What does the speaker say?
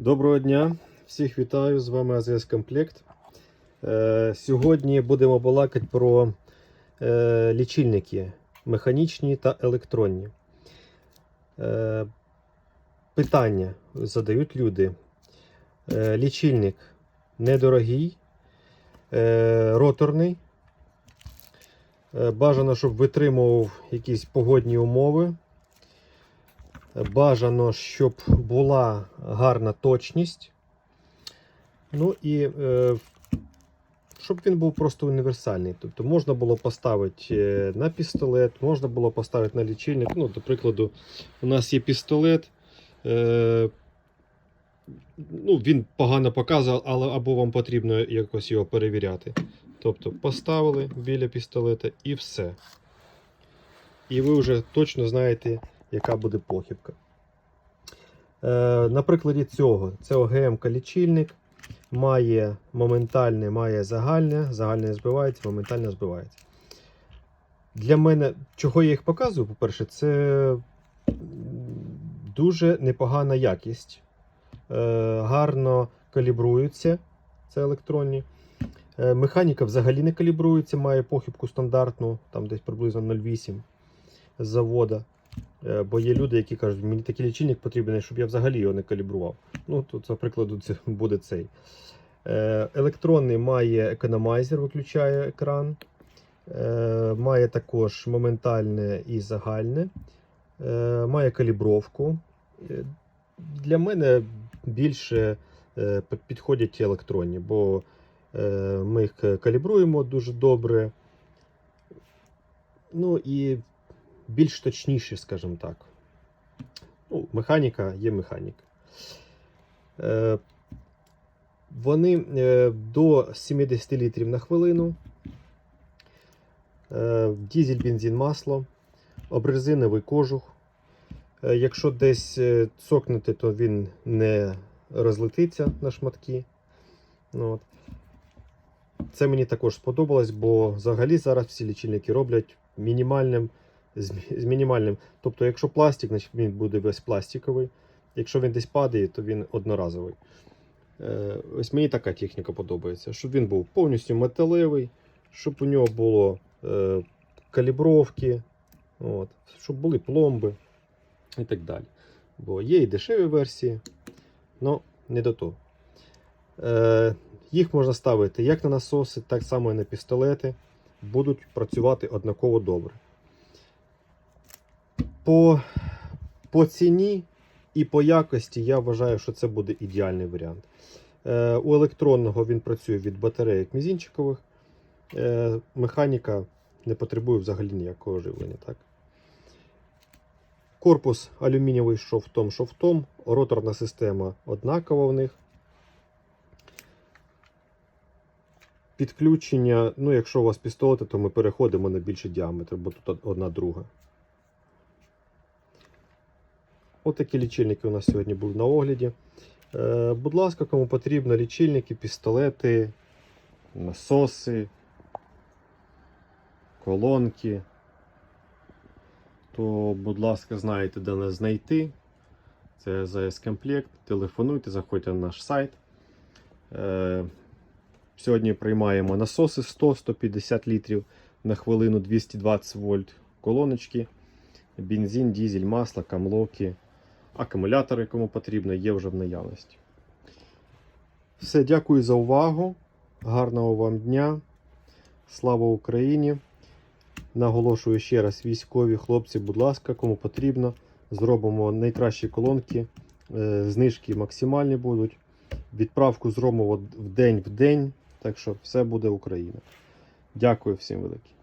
Доброго дня, всіх вітаю, з вами АЗС Комплект. Е, сьогодні будемо балакати про е, лічильники механічні та електронні. Е, питання задають люди. Лічильник недорогий, роторний. Бажано, щоб витримував якісь погодні умови. Бажано, щоб була гарна точність. Ну і е, щоб він був просто універсальний. Тобто можна було поставити е, на пістолет, можна було поставити на лічильник. Ну, До прикладу, у нас є пістолет. Е, ну, Він погано показував, але або вам потрібно якось його перевіряти. Тобто поставили біля пістолета і все. І ви вже точно знаєте, яка буде похибка. Е, на прикладі цього, це огм лічильник має моментальне, має загальне, загальне збивається, моментально збивається. Для мене, чого я їх показую, по-перше, це дуже непогана якість. Е, гарно калібруються, це електронні. Е, механіка взагалі не калібрується, має похибку стандартну, там десь приблизно 0,8 з завода. Е, Бо є люди, які кажуть, мені такий лічильник потрібен, щоб я взагалі його не калібрував. Ну, тут, за прикладу, це буде цей. Е, Електронний має економайзер, виключає екран. Е, Має також моментальне і загальне. Має калібровку. Для мене більше підходять ті електронні, бо ми їх калібруємо дуже добре. Ну і більш точніші, скажімо так. Ну, механіка є механіка. Е, вони е, до 70 літрів на хвилину. Е, дізель, бензин, масло, обрезиновий кожух. Якщо десь цокнути, то він не розлетиться на шматки. Ну, от. Це мені також сподобалось, бо взагалі зараз всі лічильники роблять мінімальним з, з мінімальним. Тобто, якщо пластик, значить він буде весь пластиковий. Якщо він десь падає, то він одноразовий. Е, ось мені така техніка подобається, щоб він був повністю металевий, щоб у нього було е, калібровки, от, щоб були пломби і так далі. Бо є і дешеві версії, але не до того. Е, їх можна ставити як на насоси, так само і на пістолети. Будуть працювати однаково добре. По, по ціні і по якості я вважаю, що це буде ідеальний варіант. Е, у електронного він працює від батареїк мізінчикових. Е, механіка не потребує взагалі ніякого живлення. Так? Корпус алюмінієвий шовтом шовтом, роторна система однакова в них. Підключення, ну, якщо у вас пістолети, то ми переходимо на більший діаметр, бо тут одна друга. Отакі лічильники у нас сьогодні були на огляді. Е, будь ласка, кому потрібно лічильники, пістолети, насоси, колонки, то, будь ласка, знаєте, де нас знайти. Це ЗС Комплект. Телефонуйте, заходьте на наш сайт. Е, Сьогодні приймаємо насоси 100-150 літрів на хвилину 220 вольт колоночки, бензин, дізель, масло, камлоки, акумулятори, кому потрібно, є вже в наявності. Все, дякую за увагу. Гарного вам дня. Слава Україні! Наголошую ще раз, військові хлопці, будь ласка, кому потрібно, зробимо найкращі колонки. Е, Знижки максимальні будуть. Відправку зробимо в день в день. Так що все буде Україна. Дякую всім велике.